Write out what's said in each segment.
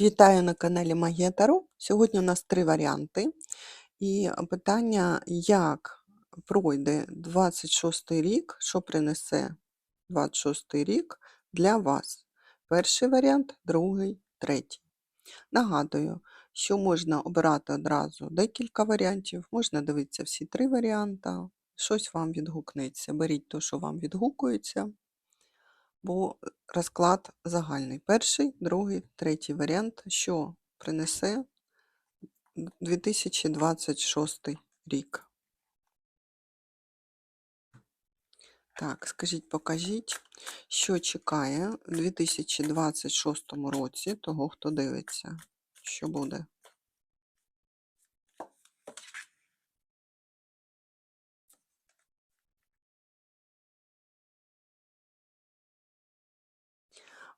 Вітаю на каналі Магія Таро. Сьогодні у нас три варіанти. І питання, як пройде 26 рік, що принесе 26 рік для вас. Перший варіант, другий, третій. Нагадую, що можна обирати одразу декілька варіантів, можна дивитися всі три варіанти. Щось вам відгукнеться. Беріть те, що вам відгукується бо розклад загальний. Перший, другий, третій варіант, що принесе 2026 рік. Так, скажіть, покажіть, що чекає у 2026 році того, хто дивиться, що буде.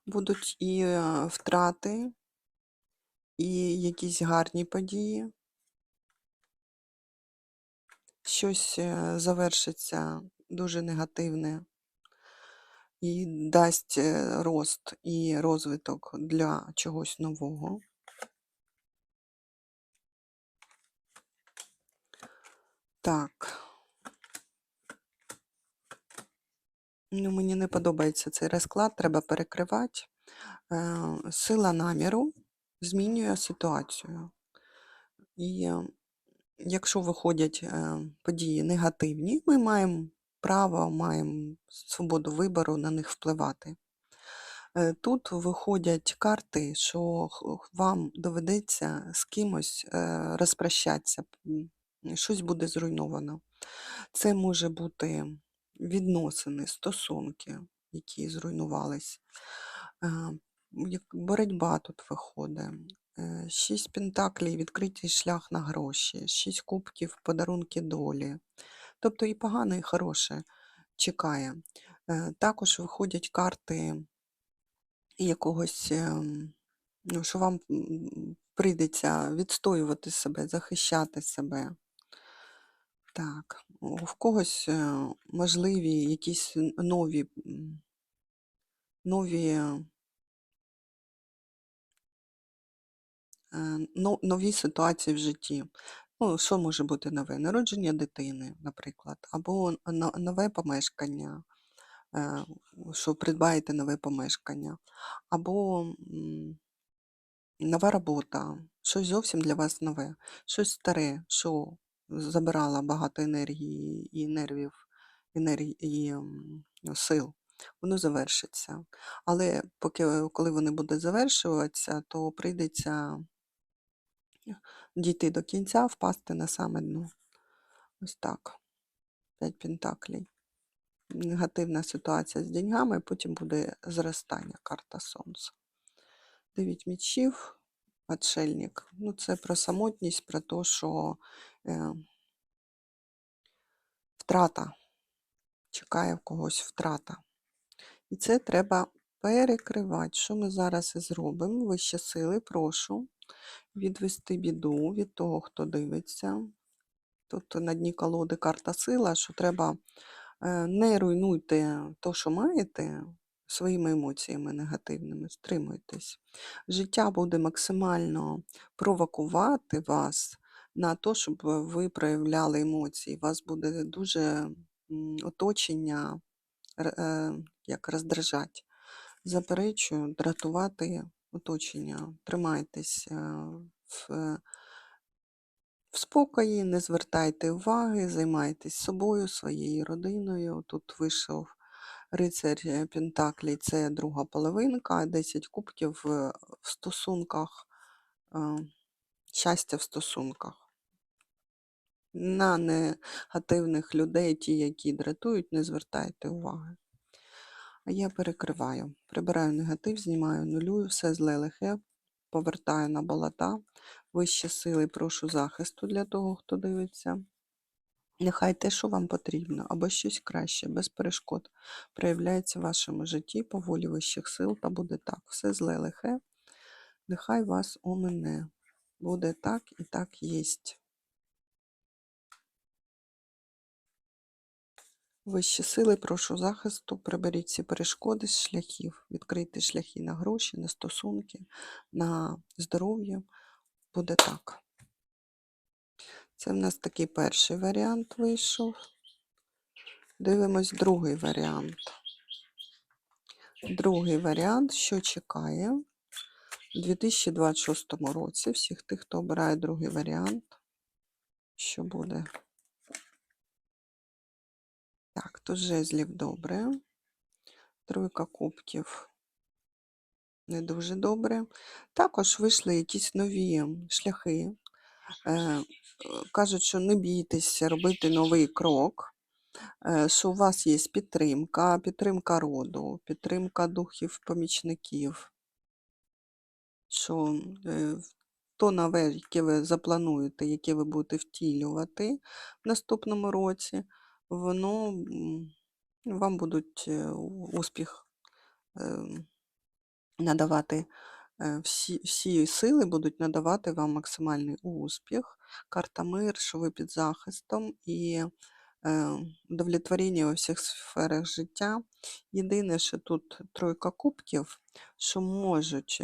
Будуть і е, втрати, і якісь гарні події. Щось е, завершиться дуже негативне і дасть е, рост і розвиток для чогось нового. Так. Ну, мені не подобається цей розклад, треба перекривати. Е, Сила наміру змінює ситуацію. І е, якщо виходять е, події негативні, ми маємо право, маємо свободу вибору на них впливати. Тут виходять карти, що вам доведеться з кимось розпрощатися, щось буде зруйновано. Це може бути відносини, стосунки, які зруйнувались. Е, Боротьба тут виходить. Е, Шість пентаклів, відкритий шлях на гроші, шість кубків, подарунки долі. Тобто і погане, і хороше чекає. Е, Також виходять карти якогось, ем, ну, що вам прийдеться відстоювати себе, захищати себе. Так, в когось е, можливі якісь нові, нові, е, нові ситуації в житті. Ну, що може бути нове? Народження дитини, наприклад, або нове помешкання, е, що придбаєте нове помешкання, або нова робота, щось зовсім для вас нове, щось старе, що забирало багато енергії і нервів, енергії і сил. Воно завершиться. Але поки коли вони будуть завершуватися, то прийдеться дійти до кінця, впасти на саме дно. Ось так. П'ять пентаклей. Негативна ситуація з деньгами, потім буде зростання карта Сонця. Дев'ять мічів, отшельник. Ну, це про самотність, про те, що е, втрата, чекає в когось втрата. І це треба перекривати. Що ми зараз і зробимо? Вище сили, прошу відвести біду від того, хто дивиться. Тут на дні колоди карта сила, що треба е, не руйнуйте то, що маєте, своїми емоціями негативними, стримуйтесь. Життя буде максимально провокувати вас на те, щоб ви проявляли емоції. У вас буде дуже оточення як роздражати. Заперечую, дратувати оточення. Тримайтесь в в спокої, не звертайте уваги, займайтесь собою, своєю родиною. Тут вийшов рицарь е, Пентаклі, це друга половинка, 10 кубків е, в стосунках, е, щастя в стосунках. На негативних людей, ті, які дратують, не звертайте уваги. А я перекриваю. Прибираю негатив, знімаю нулюю, все зле лихе, повертаю на болота. Вище сили, прошу захисту для того, хто дивиться. Нехай те, що вам потрібно, або щось краще, без перешкод, проявляється в вашому житті по волі вищих сил, та буде так. Все зле лихе, нехай вас омине. Буде так і так єсть. Вищі сили, прошу захисту, приберіть ці перешкоди з шляхів, відкрийте шляхи на гроші, на стосунки, на здоров'я. Буде так. Це в нас такий перший варіант вийшов. Дивимось другий варіант. Другий варіант, що чекає у 2026 році всіх тих, хто обирає другий варіант. Що буде? Так, жезлів добре. Тройка кубків не дуже добре. Також вийшли якісь нові шляхи. Е, е, Кажуть, що не бійтеся робити новий крок, що у вас є підтримка, підтримка роду, підтримка духів помічників. Що то нове, яке ви заплануєте, яке ви будете втілювати в наступному році, воно вам будуть е, успіх надавати е, всі, всі сили будуть надавати вам максимальний успіх, карта мир, що ви під захистом і е, удовлетворення у всіх сферах життя. Єдине, що тут тройка кубків, що можуть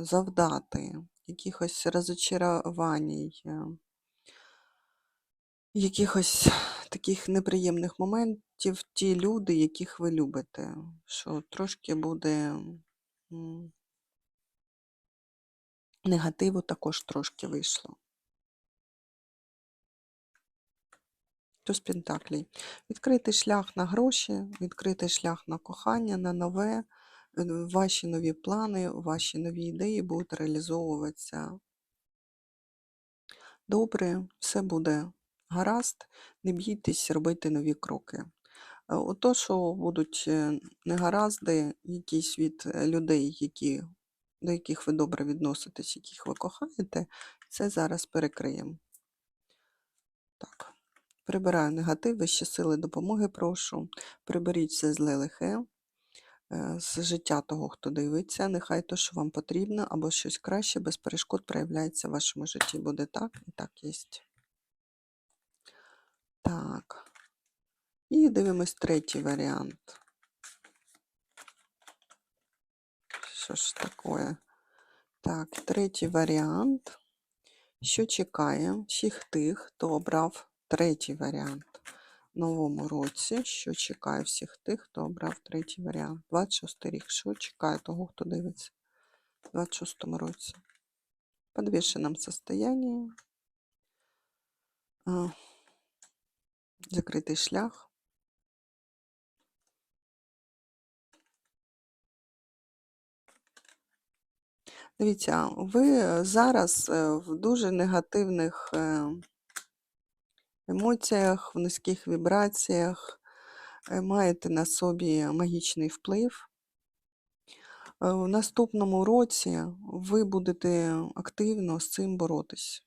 завдати якихось розочарувань, якихось таких неприємних моментів ті люди, яких ви любите, що трошки буде негативу також трошки вийшло. Туз Пентаклей. Відкритий шлях на гроші, відкритий шлях на кохання, на нове. Ваші нові плани, ваші нові ідеї будуть реалізовуватися добре, все буде гаразд, не бійтесь робити нові кроки. Е, Ото, що будуть е, негаразди якісь від е, людей, які, до яких ви добре відноситесь, яких ви кохаєте, це зараз перекриємо. Так. Прибираю негатив, вищі сили допомоги прошу. Приберіть все зле лихе з життя того, хто дивиться. Нехай то, що вам потрібно, або щось краще, без перешкод проявляється в вашому житті. Буде так і так є. Так. І дивимось третій варіант. Що ж таке? Так, третій варіант. Що чекає всіх тих, хто обрав третій варіант в новому році? Що чекає всіх тих, хто обрав третій варіант? 26 рік. Що чекає того, хто дивиться в 26 році? В подвішеному состоянии. Закритий шлях. Дивіться, ви зараз е, в дуже негативних е, емоціях, в низьких вібраціях, е, маєте на собі магічний вплив. Е, В наступному році ви будете активно з цим боротись,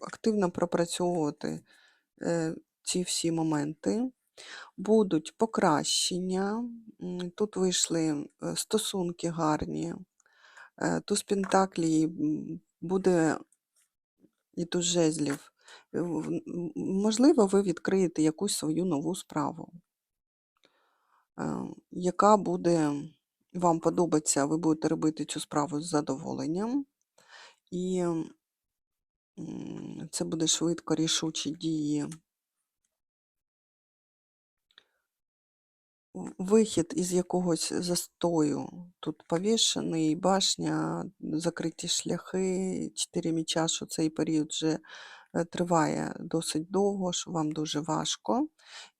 активно пропрацьовувати е, ці всі моменти. Будуть покращення. Тут вийшли е, стосунки гарні. Е, Туз Пентаклі буде і туз жезлів. Е, Можливо, ви відкриєте якусь свою нову справу, яка буде вам подобатися, ви будете робити цю справу з задоволенням. І це буде швидко рішучі дії. Вихід із якогось застою. Тут повішений, башня, закриті шляхи, чотири міча, що цей період вже триває досить довго, що вам дуже важко.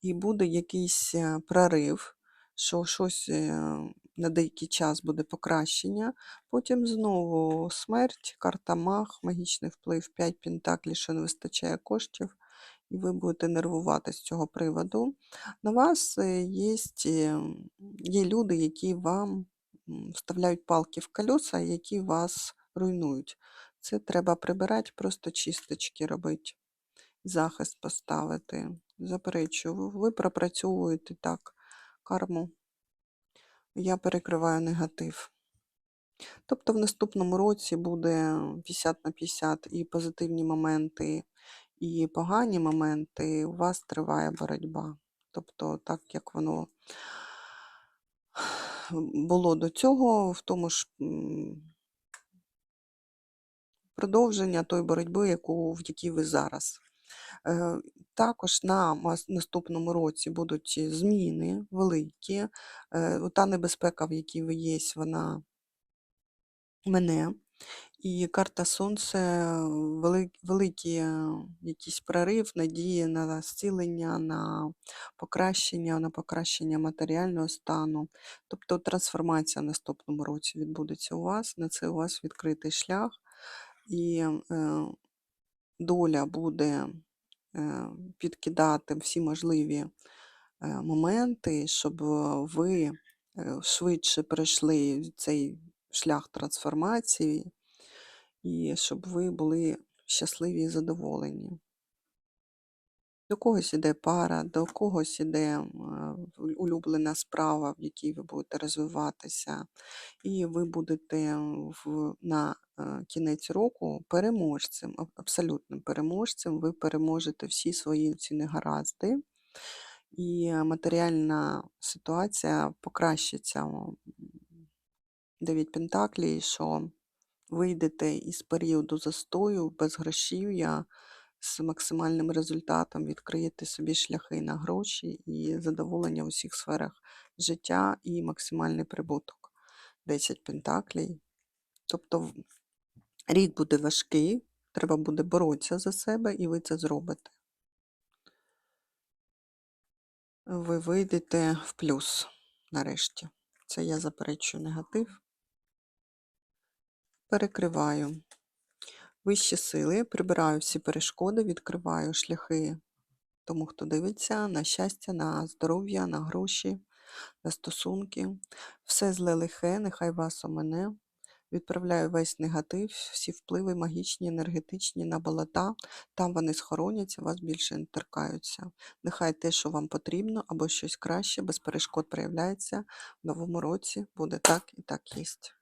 І буде якийсь е, прорив, що щось е, на деякий час буде покращення. Потім знову смерть, карта мах, магічний вплив, 5 пентаклів, що не вистачає коштів, і ви будете нервувати з цього приводу. На вас е, єсть, е, є люди, які вам вставляють палки в колеса, які вас руйнують. Це треба прибирати, просто чисточки робити, захист поставити. Заперечую, ви пропрацьовуєте так карму. Я перекриваю негатив. Тобто в наступному році буде 50 на 50 і позитивні моменти, і погані моменти. У вас триває боротьба. Тобто, так як воно було до цього, в тому ж продовження тої боротьби, яку, в якій ви зараз. Е, Також на наступному році будуть зміни великі. Е, Та небезпека, в якій ви є, вона мене. І карта Сонце вели- великий якийсь прорив, надії на зцілення, на покращення, на покращення матеріального стану. Тобто трансформація в наступному році відбудеться у вас. На це у вас відкритий шлях, і е, доля буде е, підкидати всі можливі е, моменти, щоб ви е, швидше пройшли цей шлях трансформації, і щоб ви були щасливі і задоволені. До когось іде пара, до когось іде улюблена справа, в якій ви будете розвиватися, і ви будете в, на е, кінець року переможцем, аб- абсолютним переможцем. Ви переможете всі свої ці негаразди, і матеріальна ситуація покращиться. Дев'ять Пентаклей, що вийдете із періоду застою, безгрошів'я з максимальним результатом, відкриєте собі шляхи на гроші і задоволення в усіх сферах життя і максимальний прибуток. 10 пентаклей. Тобто рік буде важкий, треба буде боротися за себе, і ви це зробите. Ви вийдете в плюс нарешті. Це я заперечую негатив. Перекриваю. Вищі сили, прибираю всі перешкоди, відкриваю шляхи тому, хто дивиться на щастя, на здоров'я, на гроші, на стосунки. Все зле лихе, нехай вас омене. Відправляю весь негатив, всі впливи магічні, енергетичні на болота. Там вони схороняться, вас більше не торкаються. Нехай те, що вам потрібно, або щось краще, без перешкод проявляється в новому році. Буде так і так єсть.